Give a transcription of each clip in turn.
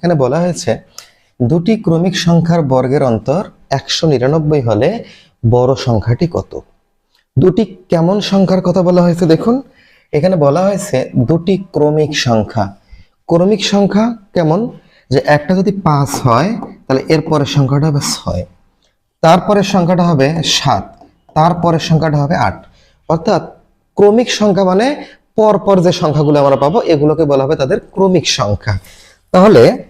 এখানে বলা হয়েছে, দুটি ক্রমিক সংখ্যার বর্গের অন্তর একশো নিরানব্বই হলে বড় সংখ্যাটি কত? দুটি কেমন সংখ্যার কথা বলা হয়েছে দেখুন। এখানে বলা হয়েছে দুটি ক্রমিক সংখ্যা। ক্রমিক সংখ্যা কেমন? যে একটা যদি পাঁচ হয়, তাহলে এর পরের সংখ্যাটা হবে ছয়। তারপরের সংখ্যাটা হবে সাত। তারপরের সংখ্যাটা হবে আট। অর্থাৎ ক্রমিক সংখ্যা মানে পরপর যে সংখ্যাগুলো আমরা পাবো, এগুলোকে বলা হবে তাদের ক্রমিক সংখ্যা। তাহলে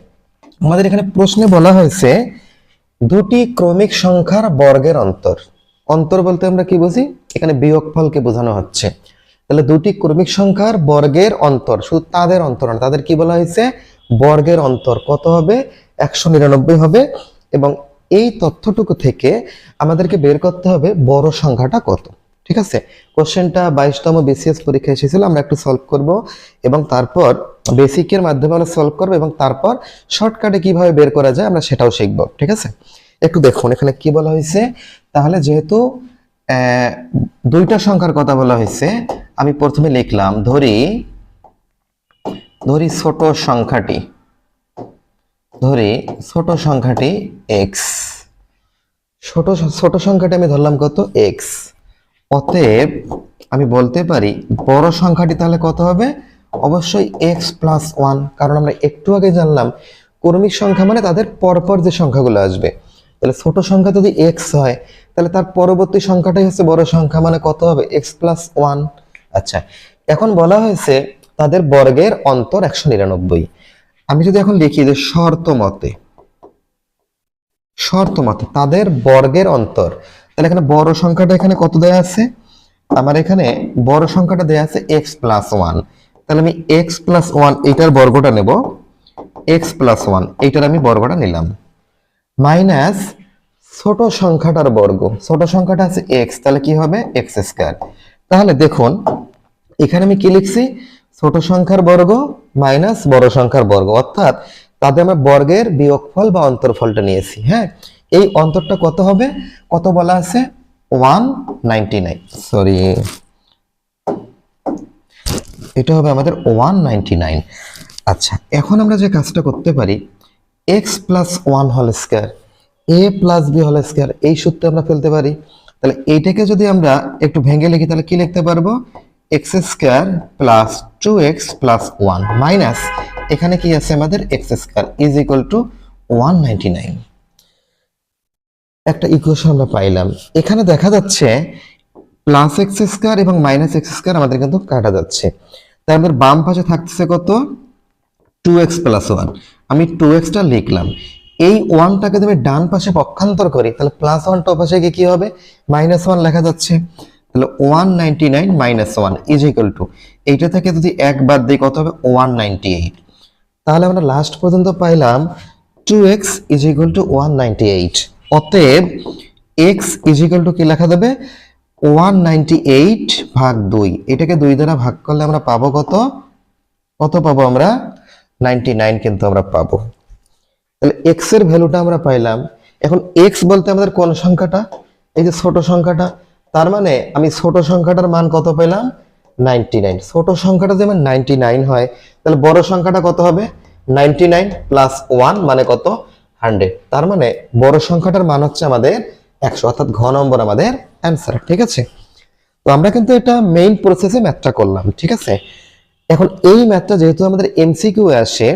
আমাদের এখানে প্রশ্নে বলা হয়েছে, দুটি ক্রমিক সংখ্যার বর্গের অন্তর। অন্তর বলতে আমরা কি বুঝি? এখানে বিয়োগফলকে বোঝানো হচ্ছে। তাহলে দুটি ক্রমিক সংখ্যার বর্গের অন্তর, শুধু তাদের অন্তর না, তাদের কি বলা হয়েছে? বর্গের অন্তর। কত হবে? একশো নিরানব্বই হবে। এবং এই তথ্যটুকু থেকে আমাদেরকে বের করতে হবে বড় সংখ্যাটা কত। ঠিক আছে? কোশ্চেনটা বাইশতম বিসিএস পরীক্ষা এসেছিল, আমরা একটু সলভ করব এবং তারপর বেসিকের মাধ্যমে আমরা সলভ করব এবং তারপর শর্টকাটে কীভাবে বের করা যায় আমরা সেটাও শিখব, ঠিক আছে? একটু দেখুন, এখানে কি বলা হয়েছে? তাহলে যেহেতু দুইটা সংখ্যার কথা বলা হয়েছে, আমি প্রথমে লিখলাম, ধরি ধরি ছোট সংখ্যাটি, ধরি ছোট সংখ্যাটি এক্স ছোট ছোট সংখ্যাটি আমি ধরলাম কত? এক্স অতএব আমি বলতে পারি, বড় সংখ্যাটি তাহলে কত হবে? অবশ্যই এক্স প্লাস ওয়ান কারণ আমরা একটু আগে জানলাম, কর্মিক সংখ্যা মানে তাদের পরপর যে সংখ্যাগুলো আসবে। তাহলে ছোট সংখ্যা যদি এক্স হয়, তাহলে তার পরবর্তী সংখ্যাটাই হচ্ছে বড় সংখ্যা মানে কত হবে? এক্স প্লাস ওয়ান আচ্ছা এখন বলা হয়েছে তাদের বর্গের অন্তর একশো নিরানব্বই। আমি যদি এখন লিখি যে শর্ত মতে শর্ত মতে তাদের বর্গের অন্তর তাহলে এখানে বড় সংখ্যাটা এখানে কত দেয়া আছে? আমার এখানে বড় সংখ্যাটা দেয়া আছে এক্স প্লাস ওয়ান তাহলে আমি এক্স প্লাস ওয়ান এইটার বর্গটা নেব। এক্স প্লাস ওয়ান এইটার আমি বর্গটা নিলাম। মাইনাস ছোট সংখ্যাটার বর্গ। ছোট সংখ্যাটা আছে এক্স তাহলে কি হবে? এক্স স্কোয়ার তাহলে দেখুন, এখানে আমি কি লিখছি? ছোট সংখ্যার বর্গ মাইনাস বড় সংখ্যার বর্গ। অর্থাৎ তাদের আমরা বর্গের বিয়োগফল বা অন্তরফলটা নিয়েছি হ্যাঁ? এই অন্তরটা কত হবে? কত বলা আছে? ওয়ান নাইনটি নাইন সরি এটা হবে আমাদের ওয়ান নাইনটি নাইন আচ্ছা এখন আমরা যে কাজটা করতে পারি এক্স প্লাস ওয়ান হল square a plus b whole square এই সূত্রে আমরা ফেলতে পারি। তাহলে এইটাকে যদি আমরা একটু ভেঙে লিখি, তাহলে কি লিখতে পারব? X square plus two x plus one minus এখানে কি আছে আমাদের? X square is equal to one ninety nine একটা ইকুয়েশন আমরা পাইলাম। এখানে দেখা যাচ্ছে প্লাস এক্স স্কোয়ার এবং মাইনাস এক্স স্কোয়ার আমাদের কিন্তু কাটা যাচ্ছে। তাই আমাদের বাম পাশে থাকতেছে কত? টু এক্স প্লাস ওয়ান আমি টু এক্সটা লিখলাম। এই ওয়ানটাকে যদি আমি ডান পাশে পক্ষান্তর করি, তাহলে প্লাস ওয়ানটা পাশে গিয়ে কি হবে? মাইনাস ওয়ান লেখা যাচ্ছে। তাহলে one ninety nine minus one is equal to এইটা থেকে যদি এক বাদ দিই কত হবে? ওয়ান নাইনটি এইট তাহলে আমরা লাস্ট পর্যন্ত পাইলাম two x is equal to one ninety eight অতএব এক্স ইজ ইকুয়াল টু কি লেখা দেবে? ওয়ান এইট ভাগ দুই। এটাকে দুই দ্বারা ভাগ করলে আমরা পাবো কত? কত পাবো আমরা? নাইনটি নাইন কিন্তু আমরা পাবো। তাহলে এক্সের ভ্যালুটা আমরা পাইলাম। এখন এক্স বলতে আমাদের কোন সংখ্যাটা? এই যে ছোট সংখ্যাটা। তার মানে আমি ছোট সংখ্যাটার মান কত পেলাম? নাইনটি নাইন ছোট সংখ্যাটা যেমন নাইনটি নাইন হয়, তাহলে বড় সংখ্যাটা কত হবে? নাইনটি নাইন প্লাস ওয়ান মানে কত? হান্ড্রেড। তার মানে বড় সংখ্যাটার মান হচ্ছে আমাদের একশো, অর্থাৎ ঘ নম্বর আমাদের অ্যান্সার ঠিক আছে? তো আমরা কিন্তু এটা মেইন প্রসেসে ম্যাথটা করলাম, ঠিক আছে? এখন এই ম্যাথটা যেহেতু আমাদের এমসিকিউ আসে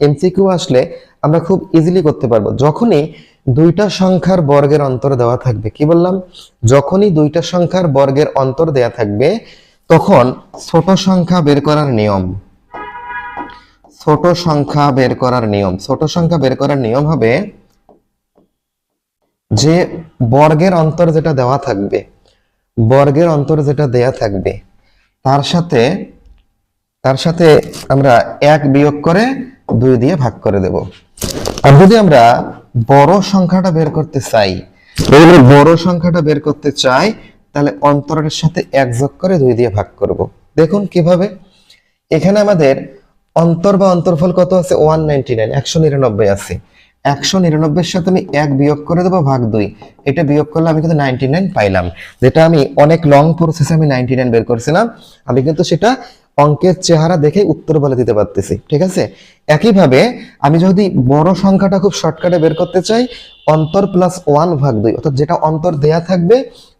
এমসিকিউ আসলে আমরা খুব ইজিলি করতে পারব। যখনই দুইটা সংখ্যার বর্গের অন্তর দেওয়া থাকবে, কি বললাম? যখনই দুইটা সংখ্যার বর্গের অন্তর দেওয়া থাকবে, তখন ছোট সংখ্যা বের করার নিয়ম ছোট সংখ্যা বের করার নিয়ম। ছোট সংখ্যা বের করার নিয়ম হবে যে বর্গের অন্তর যেটা দেওয়া থাকবে, বর্গের অন্তর যেটা দেয়া থাকবে, তার সাথে তার সাথে আমরা এক বিয়োগ করে দুই দিয়ে ভাগ করে দেব। আর যদি আমরা বড় সংখ্যাটা বের করতে চাই, যদি বড় সংখ্যাটা বের করতে চাই, তাহলে অন্তরের সাথে এক যোগ করে দুই দিয়ে ভাগ করব। দেখুন কীভাবে। এখানে আমাদের অন্তর বা অন্তর্ফল কত আছে? ওয়ান নাইনটি নাইন একশো নিরানব্বই আছে। একশো নিরানব্বইয়ের সাথে আমি এক বিয়োগ করে দেবো ভাগ দুই। এটা বিয়োগ করলে আমি কিন্তু নাইনটি নাইন পাইলাম। যেটা আমি অনেক লং প্রসেসে আমি নাইনটি নাইন বের করছিলাম। আমি কিন্তু সেটা অঙ্কের চেহারা দেখে উত্তর বলে দিতে পারতেছি, ঠিক আছে? একইভাবে আমি যদি বড় সংখ্যাটা খুব শর্টকাটে বের করতে চাই, অন্তর প্লাস ওয়ান ভাগ দুই, অর্থাৎ যেটা অন্তর দেয়া থাকবে,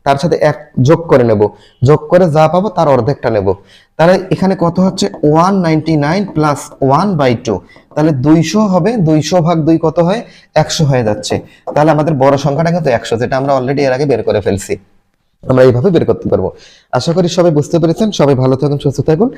তার সাথে এক যোগ করে নেব। যোগ করে যা পাবো তার অর্ধেকটা নেব। তাহলে এখানে কত হচ্ছে? One ninety nine plus one by two তাহলে দুইশো হবে, দুইশো ভাগ দুই কত হয়? একশো হয়ে যাচ্ছে। তাহলে আমাদের বড় সংখ্যাটা কিন্তু একশো, যেটা আমরা অলরেডি এর আগে বের করে ফেলছি। আমরা এইভাবে বের করতে পারব। আশা করি সবাই বুঝতে পেরেছেন। সবাই ভালো থাকুন, সুস্থ থাকুন।